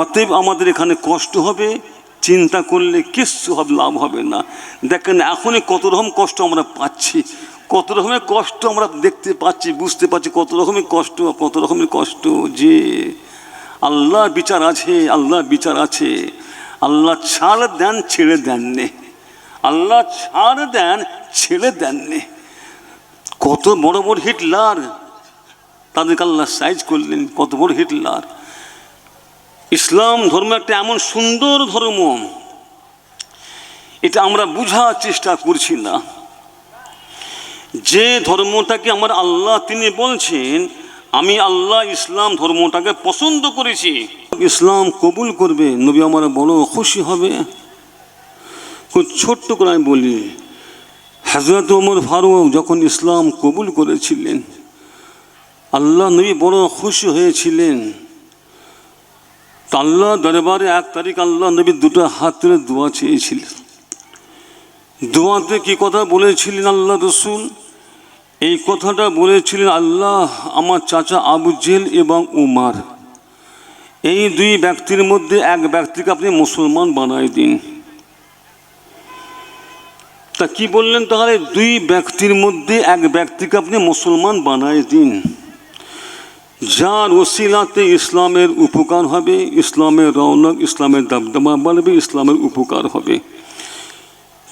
অতএব আমাদের এখানে কষ্ট হবে, চিন্তা করলে কিচ্ছু হবে, লাভ হবে না। দেখেন, এখনই কত রকম কষ্ট আমরা পাচ্ছি। কত রকমের কষ্ট আমরা দেখতে পাচ্ছি, বুঝতে পারছি কত রকমের কষ্ট, কত রকমের কষ্ট যে আল্লাহর বিচার আছে, আল্লাহর বিচার আছে। আল্লাহ ছাড় দেন, ছেড়ে দেননি। আল্লাহ ছাড় দেন, ছেড়ে দেননি। কত বড় বড় হিটলার। তাদেরকে আল্লাহ সাইজ করলেন, কত বড় হিটলার। ইসলাম ধর্ম একটা এমন সুন্দর ধর্ম। এটা আমরা বুঝার চেষ্টা করছি না। যে ধর্মটাকে আমার আল্লাহ তিনি বলছেন, আমি আল্লাহ ইসলাম ধর্মটাকে পছন্দ করেছি। ইসলাম কবুল করবে, নবী আমার বড় খুশি হবে। খুব ছোট্ট করে আমি বলি হজরত ওমর ফারুক যখন ইসলাম কবুল করেছিলেন, আল্লাহ নবী বড় খুশি হয়েছিলেন। তা আল্লাহ দরবারে এক তারিখ আল্লাহ নবী দুটো হাত তুলে দোয়া চেয়েছিলেন। দোয়াতে কি কথা বলেছিলেন আল্লাহ রসুল? এই কথাটা বলেছিলেন আল্লাহ, আমার চাচা আবু জেল এবং উমার। এই দুই ব্যক্তির মধ্যে এক ব্যক্তিকে আপনি মুসলমান বানাই দিন। তা কি বললেন? তাহলে দুই ব্যক্তির মধ্যে এক ব্যক্তিকে আপনি মুসলমান বানাই দিন। যার ওসিলাতে ইসলামের উপকার হবে, ইসলামের রৌনক ইসলামের দবদমা বাড়বে, ইসলামের উপকার হবে।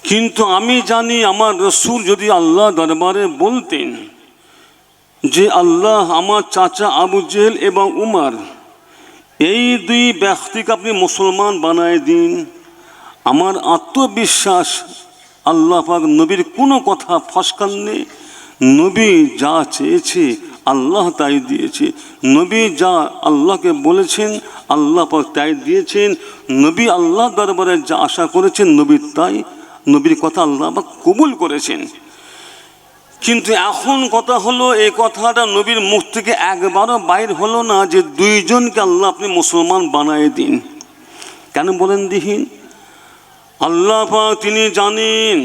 কিন্তু আমি জানি আমার রসুল যদি আল্লাহ দরবারে বলতেন যে আল্লাহ আমার চাচা আবু জেল এবং উমার, এই দুই ব্যক্তিকে আপনি মুসলমান বানায় দিন, আমার আত্মবিশ্বাস আল্লাহ পাক নবীর কোনো কথা ফসকান নেই নবী যা চেয়েছে আল্লাহ তাই দিয়েছে। নবী যা আল্লাহকে বলেছেন, আল্লাহ পাক তাই দিয়েছেন। নবী আল্লাহ দরবারে যা আশা করেছেন, নবী তাই, নবীর কথা আল্লাহ পাক কবুল করেছেন। কিন্তু এখন কথা হলো, এই কথাটা নবীর মুখ থেকে একবারও বাইর হলো না যে দুইজনকে আল্লাহ আপনি মুসলমান বানায় দিন। কেন বলেন দিহিন? আল্লাহ পাক তিনি জানেন,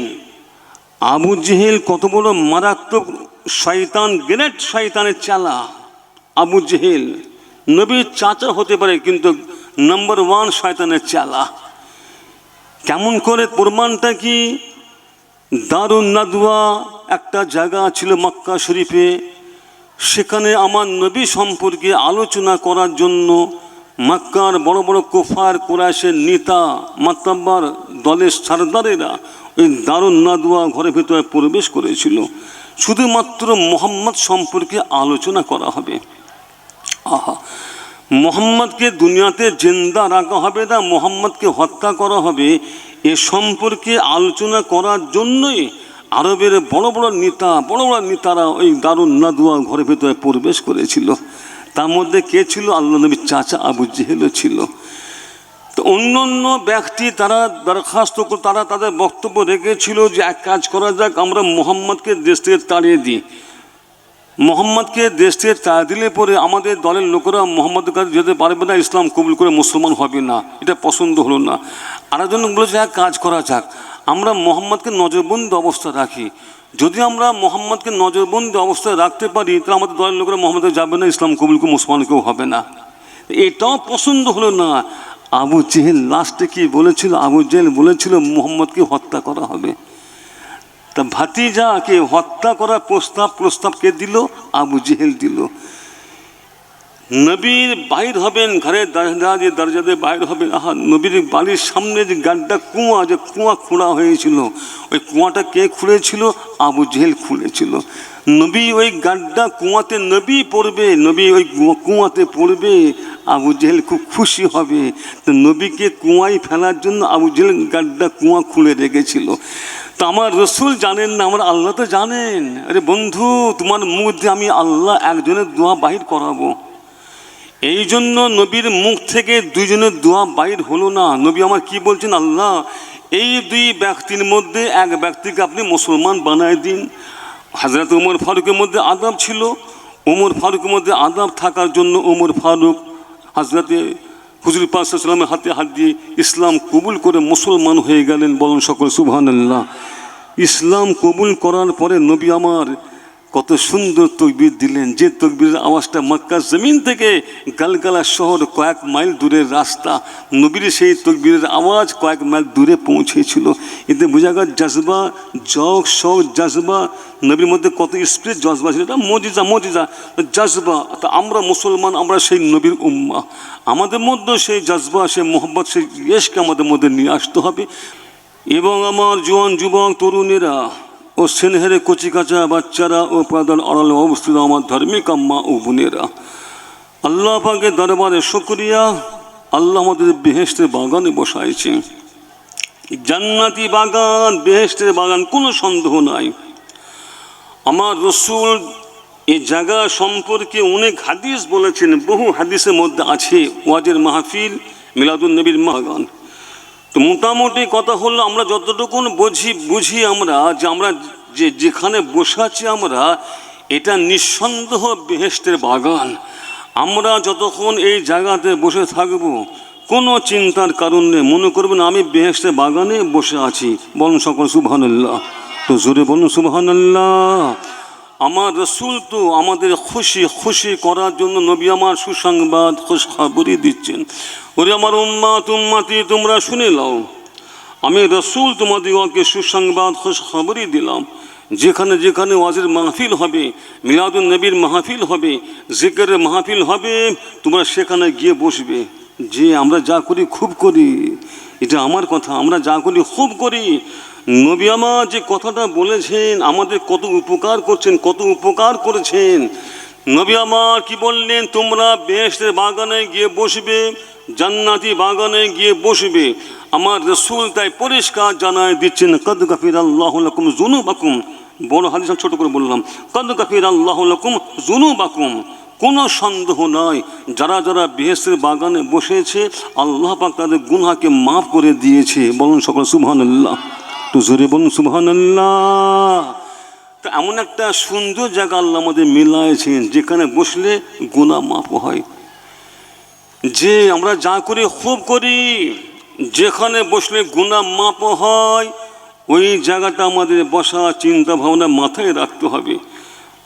আবু জেহেল কত বড় মারাত্মক শয়তান গ্রেট শয়তানের চালা। আবু জেহেল, নবীর চাচা হতে পারে, কিন্তু নাম্বার ওয়ান শয়তানের চালা। কেমন করে প্রমাণটা কি? দারুণ নাদুয়া একটা জায়গা ছিল মক্কা শরীফে। সেখানে আমার নবী সম্পর্কে আলোচনা করার জন্য মক্কার বড় বড় কোফার কোরআশের নেতা, মাতাব্বার দলের সারদারেরা ওই দারুণ নাদুয়া ঘরের ভিতরে প্রবেশ করেছিল। শুধুমাত্র মোহাম্মদ সম্পর্কে আলোচনা করা হবে। আহা, মোহাম্মদকে দুনিয়াতে জেন্দা রাখা হবে না, মোহাম্মদকে হত্যা করা হবে, এ সম্পর্কে আলোচনা করার জন্যই আরবের বড় বড় নেতা, বড় বড় নেতারা ওই দারুণ নাদুয়া ঘরের ভেতরে প্রবেশ করেছিল। তার মধ্যে কে ছিল? আল্লাহ নবীর চাচা আবু জেহেলও ছিল। অন্য অন্য ব্যক্তি তারা দরখাস্ত তারা তাদের বক্তব্য রেখেছিল যে এক কাজ করা যাক, আমরা মোহাম্মদকে দেশ থেকে তাড়িয়ে দিই। মোহাম্মদকে দেশ থেকে তাড়িয়ে দিলে পরে আমাদের দলের লোকেরা মোহাম্মদের কাছে যেতে পারবে না, ইসলাম কবুল করে মুসলমান হবে না। এটা পছন্দ হলো না। আরেকজন বলেছে, এক কাজ করা যাক, আমরা মোহাম্মদকে নজরবন্দি অবস্থা রাখি। যদি আমরা মোহাম্মদকে নজরবন্দি অবস্থায় রাখতে পারি, তাহলে আমাদের দলের লোকেরা মোহাম্মদে যাবে না, ইসলাম কবুল করে মুসলমান কেউ হবে না। এটাও পছন্দ হলো না। আবু জেহেল লাস্টে কি বলেছিল? আবু জেহেল বলেছিল, মোহাম্মদকে হত্যা করা হবে। তা ভাতিজাকে হত্যা করার প্রস্তাব প্রস্তাব কে দিল? আবু জেহেল দিল। নবীর বাইর হবেন ঘরের দরজা, যে দরজা দিয়ে বাইর হবেন, আহা, নবীর বাড়ির সামনে যে গাড্ডা কুয়া, যে কুয়া খোঁড়া হয়েছিল, ওই কুয়াটা কে খুঁড়েছিল আবু জেহেল খুঁড়েছিল নবী ওই গাড্ডা কুয়াতে নবী পড়বে, নবী ওই কুয়াতে পড়বে, আবু জেহেল খুব খুশি হবে। তো নবীকে কুয়ায় ফেলার জন্য আবু জেহেল গাড্ডা কুয়া খুলে রেখেছিল। তো আমার রসুল জানেন না, আমার আল্লাহ তো জানেন। আরে বন্ধু, তোমার মুখ দিয়ে আমি আল্লাহ একজনের দোয়া বাহির করাবো। এই জন্য নবীর মুখ থেকে দুইজনের দোয়া বাইর হলো না। নবী আমার কি বলছেন? আল্লাহ, এই দুই ব্যক্তির মধ্যে এক ব্যক্তিকে আপনি মুসলমান বানায় দিন। হাজরত উমর ফারুকের মধ্যে আদাব ছিল। উমর ফারুকের মধ্যে আদাব থাকার জন্য উমর ফারুক হাজরতে হুজুর পাশামের হাতে হাত দিয়ে ইসলাম কবুল করে মুসলমান হয়ে গেলেন বলুন সকল সুবহানাল্লাহ। ইসলাম কবুল করার পরে নবী আমার কত সুন্দর তকবির দিলেন। যে তকবিরের আওয়াজটা মক্কা জমিন থেকে গালগালা শহর কয়েক মাইল দূরের রাস্তা, নবীর সেই তকবিরের আওয়াজ কয়েক মাইল দূরে পৌঁছেছিল। এতে বোঝা গেল জজবা, জগ শখ জজবা, নবীর মধ্যে কত স্পিরিট জজবা ছিল। মজিজা মজিজা। জজবা, তা আমরা মুসলমান, আমরা সেই নবীর উম্মা। আমাদের মধ্যে সেই জজবা, সেই মোহাম্মদ, সেই ইয়েশকে আমাদের মধ্যে নিয়ে আসতে হবে। এবং আমার জোয়ান, যুবক, তরুণেরা ও স্নেহের কচিকাচা বাচ্চারা ও পাদার আড়ালে অবস্থিত আমার ধার্মিক আম্মা ও বোনেরা। আল্লাহ পাকের দরবারে শুক্রিয়া। আল্লাহ আমাদের বেহেস্তের বাগানে বসাইছে। জান্নাতি বাগান বেহেস্তের বাগান, কোনো সন্দেহ নাই। আমার রসুল এই জায়গা সম্পর্কে অনেক হাদিস বলেছেন, বহু হাদিসের মধ্যে আছে ওয়াজের মাহফিল মিলাদুল নবীর বাগান তো মোটামুটি কথা হলো আমরা যতটুকুন বুঝি বুঝি আমরা যে আমরা যে যেখানে বসে আছি আমরা, এটা নিঃসন্দেহ বেহেস্তের বাগান। আমরা যতক্ষণ এই জায়গাতে বসে থাকব, কোনো চিন্তার কারণ নেই। মনে করবেন আমি বেহেস্তের বাগানে বসে আছি। বলুন সকল সুবহানাল্লাহ। তো জোরে বলুন সুবহানাল্লাহ। আমার রসুল তো আমাদের খুশি খুশি করার জন্য নবী আমার সুসংবাদ খুশখবরই দিচ্ছেন। ওরে আমার উম্মা তুম্মাতি তোমরা শুনে নাও। আমি রসুল তোমাদিগকে সুসংবাদ খুশখবরই দিলাম। যেখানে যেখানে ওয়াজের মাহফিল হবে মিলাদুল নবীর মাহফিল হবে জিকের মাহফিল হবে, তোমরা সেখানে গিয়ে বসবে। যে আমরা যা করি খুব করি। এটা আমার কথা, আমরা যা করি খুব করি। নবী আমার যে কথাটা বলেছেন, আমাদের কত উপকার করছেন, কত উপকার করেছেন। নবী আমার কি বললেন, তোমরা বেহেস্তের বাগানে গিয়ে বসবে, জান্নাতি বাগানে গিয়ে বসবে। আমার রসুল তাই পরিষ্কার জানায় দিচ্ছেন, কদ গফির আল্লাহ লকুম জুনু বাকুম বড় হাদিস ছোট করে বললাম, কদ গফির আল্লাহ লকুম জুনু বাকুম কোনো সন্দেহ নয়। যারা যারা বেহেস্তের বাগানে বসেছে, আল্লাহ পাক তাদের গুনহাকে মাফ করে দিয়েছে। বলুন সকল, সুবহানাল্লাহ। তো জোরে বলুন, সুবহানাল্লাহ। তো এমন একটা সুন্দর জায়গা আল্লাহ আমাদের মিলাইছেন যেখানে বসলে গুণা মাপ হয়। যে আমরা যা করি, খুব করি। যেখানে বসলে গুণা মাপ হয়, ওই জায়গাটা আমাদের বসা চিন্তা ভাবনা মাথায় রাখতে হবে।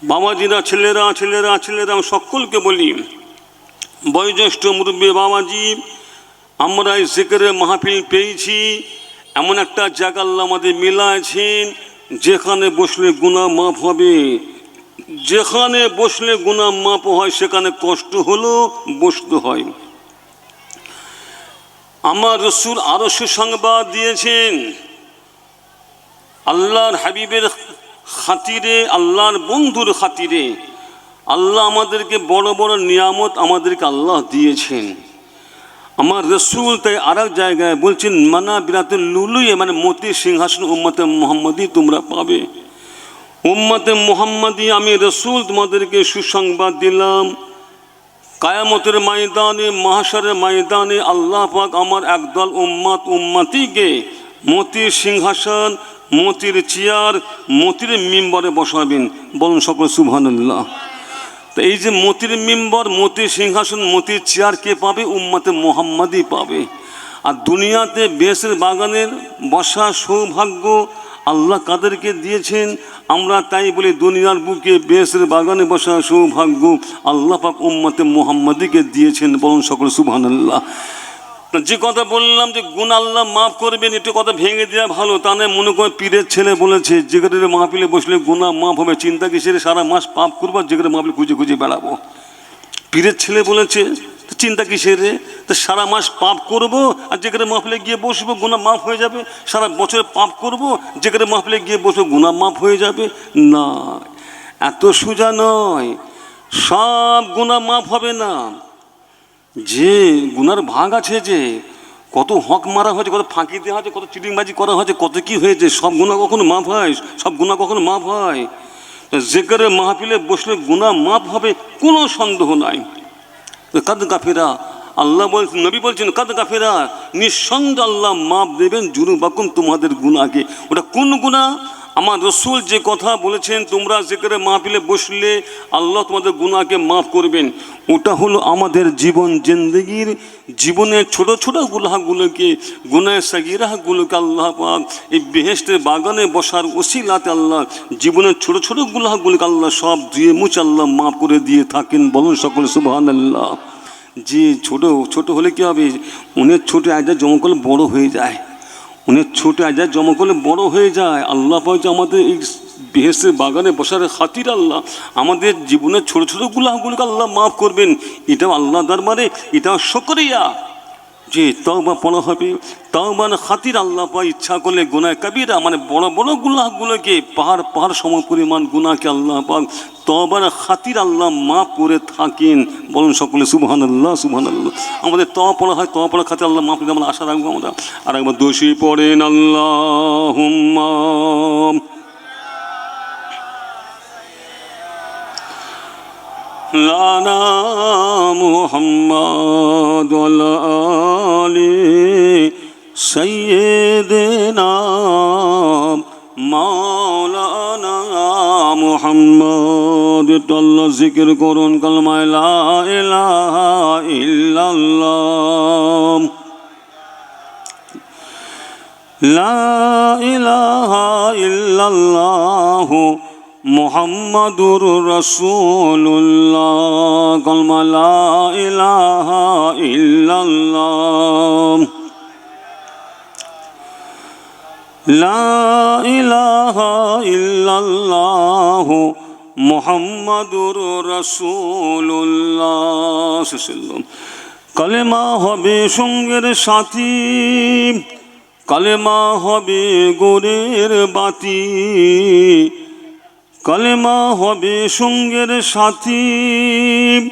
বাবাজিরা ছেলেরা ছেলেরা ছেলেরা সকলকে বলি, বয়োজ্যেষ্ঠ মুরব্বী বাবাজি আমরা এই জিকেরের মাহফিল পেয়েছি। এমন একটা জায়গা আল্লাহ আমাদের মিলাইছেন যেখানে বসলে গুণা মাপ হবে। যেখানে বসলে গুণা মাপ হয়, সেখানে কষ্ট হলেও বসতে হয়। আমার রসুল আরও সুসংবাদ দিয়েছেন। আল্লাহর হাবিবের খাতিরে, আল্লাহর বন্ধুর খাতিরে, আল্লাহ আমাদেরকে বড় বড় নিয়ামত আমাদেরকে আল্লাহ দিয়েছেন। আমার রসুল তাই আর এক জায়গায় বলছেন, মানা বিরাতুল লুলুয়ে মানে মতি সিংহাসন উম্মতে মোহাম্মদী তোমরা পাবে। উম্মতে মোহাম্মদী আমি রসুল তোমাদেরকে সুসংবাদ দিলাম। কায়ামতের ময়দানে মহাসারের ময়দানে আল্লাহ পাক আমার একদল উম্মাত উম্মাতিকে মতি সিংহাসন মতির চেয়ার, মতির মিম্বরে বসাবেন। বলুন সকল সুবহানাল্লাহ। তো এই যে মতির মিম্বর মতির সিংহাসন, মতির চেয়ার কে পাবে? উম্মতে মোহাম্মদই পাবে। আর দুনিয়াতে বেসের বাগানের বসা সৌভাগ্য আল্লাহ কাদেরকে দিয়েছেন। আমরা তাই বলি দুনিয়ার বুকে বেসের বাগানে বসা সৌভাগ্য আল্লাহ পাক উম্মতে মোহাম্মদীকে দিয়েছেন। বলুন সকল সুবহানাল্লাহ। যে কথা বললাম যে গুণ আল্লাহ মাফ করবেন, একটু কথা ভেঙে দেওয়া ভালো। তা নয় মনে করে পীরের ছেলে বলেছে, যে যেখানে মাহফিলে বসলে গুণা মাফ হবে, চিন্তা কিসের? সারা মাস পাপ করব, যে যেখানে মাহফিল খুঁজে খুঁজে বেড়াবো। পীরের ছেলে বলেছে চিন্তা কিসের রে? তো সারা মাস পাপ করব, আর যে যেখানে মাহফিলে গিয়ে বসবো, গুণা মাফ হয়ে যাবে? সারা বছর পাপ করব, যে যেখানে মাহফিলে গিয়ে বসবো, গুণা মাফ হয়ে যাবে? না, এত সোজা নয়। সব গুণা মাফ হবে না। যে গুনার ভাগ আছে যে, কত হক মারা হয়েছে, কত ফাঁকি দেওয়া হয়েছে, কত চিটিংবাজি করা হয়েছে, কত কি হয়েছে, সব গুণা কখনো মাফ হয়, সব গুণা কখনো মাফ হয়। যে জেকারে মাহফিলে বসলে গুণা মাফ হবে, কোনো সন্দেহ নাই। কাদ গাফেরা আল্লাহ বলছেন নবী বলছেন, কাদ গাফেরা নিঃসন্দেহ আল্লাহ মাপ দেবেন জুরু বাকুম তোমাদের গুণাকে ওটা কোন গুণা আমার রসুল যে কথা বলেছেন, তোমরা যেখানে মাহফিলে বসলে আল্লাহ তোমাদের গুনাহকে মাফ করবেন। ওটা হলো আমাদের জীবন জিন্দগির জীবনের ছোট ছোট গুলাহগুলোকে গুনায় সাগিরাহগুলোকে আল্লাহ পাক এই বেহেস্টের বাগানে বসার ওসিলাতে আল্লাহ জীবনের ছোট ছোট গুলাহগুলোকে আল্লাহ সব ধুয়ে মুছে আল্লাহ মাফ করে দিয়ে থাকেন। বলুন সকলে সুবহান আল্লাহ যে ছোট ছোট হলে কী হবে? উনের ছোট একটা করলে বড় হয়ে যায়। উনের ছোট যায় জমা করলে বড় হয়ে যায়। আল্লাহ যে আমাদের এই বেহেসের বাগানে বসার খাতির আল্লাহ। আমাদের জীবনের ছোট ছোট গুলাহগুলোকে আল্লাহ মাফ করবেন। এটাও আল্লাহ দরবারে এটাও শকরিয়া যে তওবা পড়া হবে। তওবার খাতির আল্লাহ পাক ইচ্ছা করলে গুনায় কবিরা মানে বড় বড় গুনাহগুলোকে পাহাড় পাহাড় সম পরিমাণ গুনাহকে আল্লাহ পাক তবার খাতির আল্লাহ মাফ করে থাকেন। বলুন সকলে সুবহান আল্লাহ সুবহান আল্লাহ আমাদের তওয়া পড়া হয় তওয়া পড়া খাতির আল্লাহ মাফ করে আমরা আশা রাখব আমরা। আর একবার দোষী পড়েন আল্লাহ সাইয়্যিদিনা মাওলানা মুহাম্মদ আল্লাহ জিকির করুন কালমায় লা ইলাহা ইল্লাল্লাহ। লা ইলাহা ইল্লাল্লাহ। মুহাম্মাদুর রাসূলুল্লাহ, কলমা লা ইলাহা ইল্লাল্লাহ। লা ইলাহা ইল্লাল্লাহ মুহাম্মাদুর রাসূলুল্লাহ। কালেমা হবে সঙ্গের সাথী, কালেমা হবে গোরের বাতি। কালেমা হবে সঙ্গের সাথী,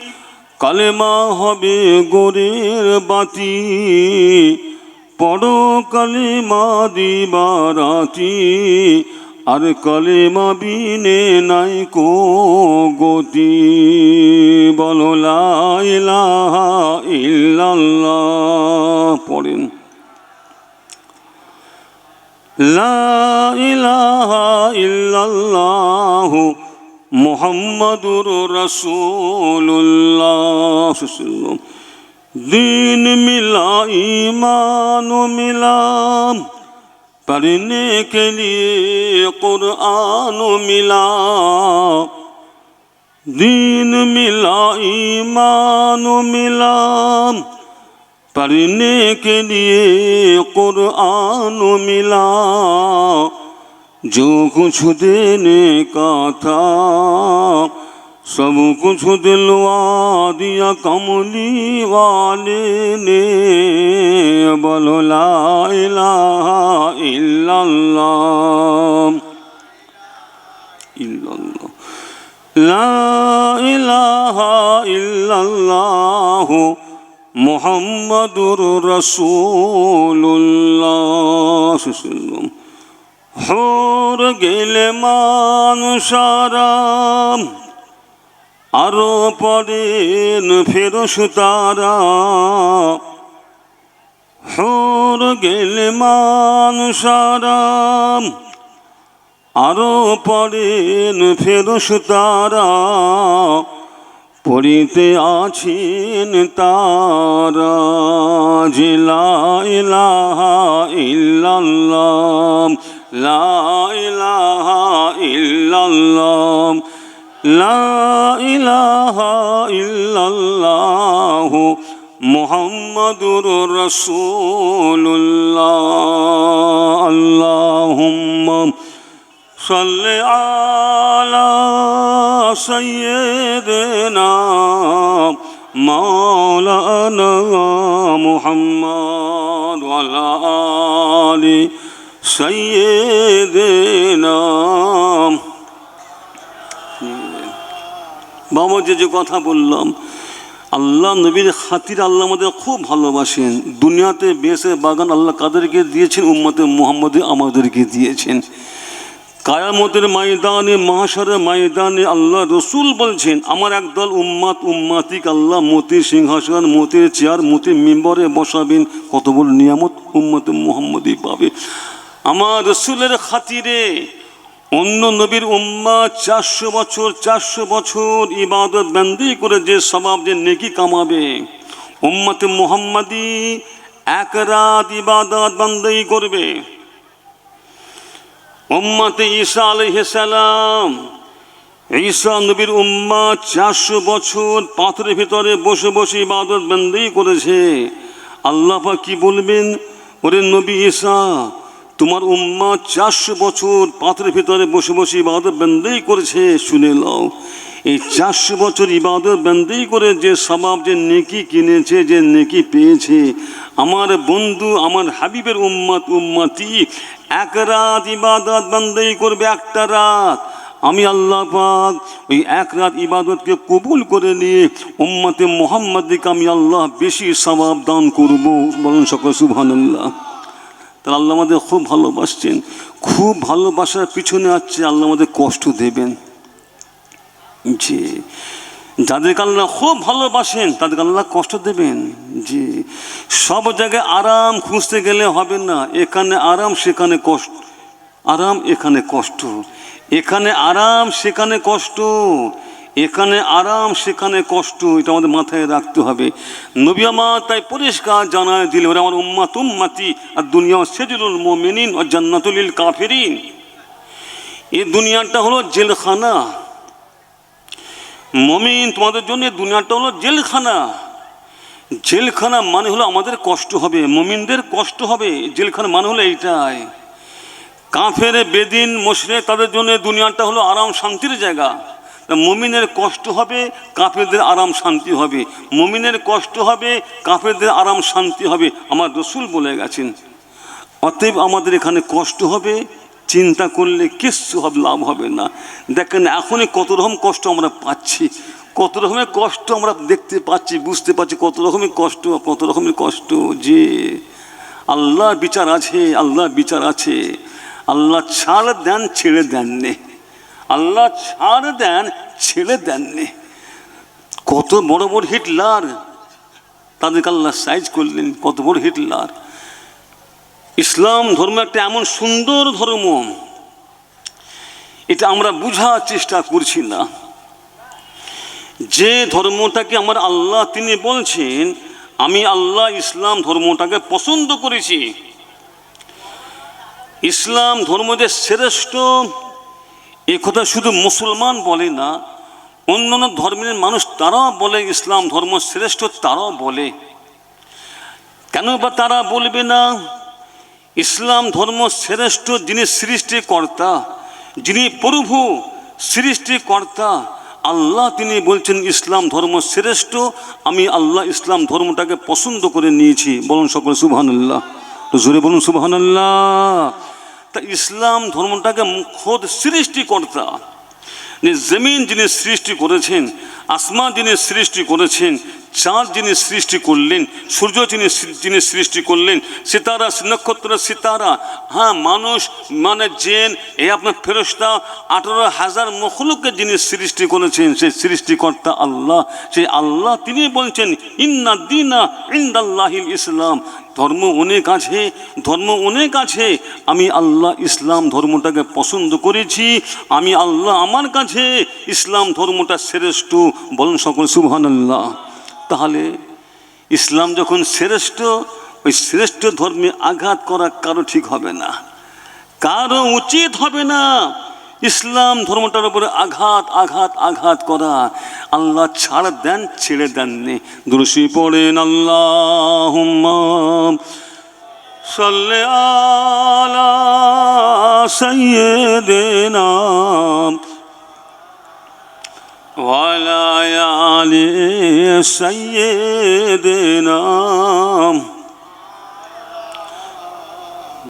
কালেমা হবে গোরের বাতি, পড়ো কালেমা দিবারাতি, আর কালেমা বিনে নাই কো গতি। বলো লা ইলাহা ইল্লাল্লাহ, পড়েন। লা মোহাম্মদুর রসুল্লাহ দিন মিলা ইমান মিলা پڑھنے کے لیے قرآن ملا دین ملا ایمان ملا پڑھنے کے لیے قرآن ملا जो कुछ देने का था सब कुछ दिलवा दिया कमली वाले ने बोलो ला इलाहा इल्लल्लाह इल्लल्लाह ला इलाहा इल्लल्लाह मुहम्मदुर रसूलुल्लाह सल्लल्लाहु হোর গেলে মানুষারাম আরও পড়েন ফেরস তারা। হোর গেলে মানুষারাম আরও পড়েন ফেরস তারা। পড়িতে আছেন তারা যে লা ইলাহা ইল্লাল্লাহ। লা ইলাহা ইল্লাল্লাহ, লা ইলাহা ইল্লাল্লাহ মুহাম্মাদুর রাসূলুল্লাহ। আল্লাহুম্মা সাল্লি আলা সাইয়্যিদিনা মাওলানা মুহাম্মদ ওয়া আলা আলিহি বাবা যে যে কথা বললাম, আল্লাহ নবীর খাতির আল্লাহ আমাদের খুব ভালোবাসেন। দুনিয়াতে বেসে বাগান আল্লাহ কাদেরকে দিয়েছেন, উম্মতে মোহাম্মদে আমাদেরকে দিয়েছেন। কায়ামতের ময়দানে মহাসারের ময়দানে আল্লাহ রসুল বলছেন, আমার একদল উম্মাত উম্মাতিক আল্লাহ মতির সিংহাসন, মতির চেয়ার, মতির মেম্বরে বসাবেন, কত বড় নিয়ামত উম্মতে মোহাম্মদই পাবে। আমার রসুলের খাতিরে অন্য নবীর উম্মা চারশো বছর চারশো বছর ইবাদত বন্দি করে যে সবাব যে নেকি কামাবে। উম্মতে মোহাম্মদি এক রাত ইবাদত বন্দি করবে। উম্মতে ঈসা আলহিসাল্লাম ঈসা নবীর উম্মা চারশো বছর পাথরের ভিতরে বসে বসে ইবাদত বন্দি করেছে। আল্লাহ পাক কি বলবেন? ওরে নবী ঈসা তোমার উম্মা চারশো বছর পাথরের ভিতরে বসে বসে ইবাদত বন্দি করেছে, শুনে লও এই চারশো বছর ইবাদত বন্দি করে যে স্বভাব, যে নেকি কিনেছে, যে নেকি পেয়েছে, আমার বন্ধু, আমার হাবিবের উম্মত উম্মাতি এক রাত ইবাদত বন্দি করবে একটা রাত। আমি আল্লাহ পাক ওই এক রাত ইবাদতকে কবুল করে নিয়ে উম্মতে মোহাম্মদিকে আমি আল্লাহ বেশি সবাব দান করব। বলুন সকল, সুবহানাল্লাহ। তাহলে আল্লাহ আমাদের খুব ভালোবাসছেন। খুব ভালোবাসার পিছনে আছে আল্লাহ আমাদের কষ্ট দেবেন। জি। যাদেরকে আল্লাহ খুব ভালোবাসেন তাদেরকে আল্লাহ কষ্ট দেবেন। জি। সব জায়গায় আরাম খুঁজতে গেলে হবে না। এখানে আরাম, সেখানে কষ্ট। আরাম, এখানে কষ্ট। এখানে আরাম, সেখানে কষ্ট। এখানে আরাম, সেখানে কষ্ট, এটা আমাদের মাথায় রাখতে হবে। নবী আমার তাই পরিষ্কার জানায় দিল ওরা আমার উম্মা তুম্মাতি আর দুনিয়া সেজুল মোমিনিন ও জান্নাতুলিল কাফেরিন। এই দুনিয়াটা হলো জেলখানা। মমিন তোমাদের জন্য দুনিয়াটা হলো জেলখানা। জেলখানা মানে হলো আমাদের কষ্ট হবে, মমিনদের কষ্ট হবে, জেলখানা মানে হলো এইটাই। কাফের, বেদিন মশরে তাদের জন্য দুনিয়াটা হলো আরাম, শান্তির জায়গা। মমিনের কষ্ট হবে, কাফেরদের আরাম শান্তি হবে। মমিনের কষ্ট হবে, কাফেরদের আরাম শান্তি হবে, আমার রসুল বলে গেছেন। অতএব আমাদের এখানে কষ্ট হবে, চিন্তা করলে কিচ্ছু হবে, লাভ হবে না। দেখেন, এখনই কত রকম কষ্ট আমরা পাচ্ছি। কত রকমের কষ্ট আমরা দেখতে পাচ্ছি, বুঝতে পারছি কত রকমের কষ্ট, কত রকমের কষ্ট যে আল্লাহর বিচার আছে, আল্লাহর বিচার আছে। আল্লাহ ছাড় দেন, ছেড়ে দেননি। আল্লাহ ছাড় দেন, ছেড়ে দেননি। কত বড় বড় হিটলার। তাদেরকে আল্লাহ সাইজ করলেন, কত বড় হিটলার। ইসলাম ধর্ম একটা এমন সুন্দর ধর্ম। এটা আমরা বুঝার চেষ্টা করছি না। যে ধর্মটাকে আমার আল্লাহ তিনি বলছেন, আমি আল্লাহ ইসলাম ধর্মটাকে পছন্দ করেছি। ইসলাম ধর্ম যে শ্রেষ্ঠ এ কথা শুধু মুসলমান বলে না, অন্যান্য ধর্মের মানুষ তারাও বলে, ইসলাম ধর্ম শ্রেষ্ঠ তারাও বলে। কেন বা তারা বলবে না? ইসলাম ধর্ম শ্রেষ্ঠ যিনি সৃষ্টিকর্তা, যিনি প্রভু সৃষ্টিকর্তা, আল্লাহ তিনি বলছেন, ইসলাম ধর্ম শ্রেষ্ঠ, আমি আল্লাহ ইসলাম ধর্মটাকে পছন্দ করে নিয়েছি। বলুন সকল সুবহান আল্লাহ জোরে বলুন সুবহান আল্লাহ তা ইসলাম ধর্মটাকে খোদ সৃষ্টিকর্তা জমিন যিনি সৃষ্টি করেছেন আসমান যিনি সৃষ্টি করেছেন চাঁদ যিনি সৃষ্টি করলেন, সূর্য যিনি যিনি সৃষ্টি করলেন, সিতারা, নক্ষত্র সিতারা হ্যাঁ মানুষ মানে জেন, এই আপনার ফেরস্তা আঠারো হাজার মখলুককে যিনি সৃষ্টি করেছেন, সেই সৃষ্টিকর্তা আল্লাহ, সেই আল্লাহ তিনি বলছেন, ইন্না দিনা ইন্দাল্লাহিল ইসলাম। ধর্ম অনেক আছে, ধর্ম অনেক আছে। আমি আল্লাহ ইসলাম ধর্মটাকে পছন্দ করেছি, আমি আল্লাহ আমার কাছে ইসলাম ধর্মটা শ্রেষ্ঠ। বলুন সকল সুবহান আল্লাহ তাহলে ইসলাম যখন শ্রেষ্ঠ, ওই শ্রেষ্ঠ ধর্মে আঘাত করা কারও ঠিক হবে না। কারও উচিত হবে না ইসলাম ধর্মটার উপরে আঘাত আঘাত আঘাত করা। আল্লাহ ছাড় দেন, ছেড়ে দেননি। দুরুশি পড়েন আল্লাহ সাল্লে আলা সাইয়্যিদিনা وعلى آل سيدنا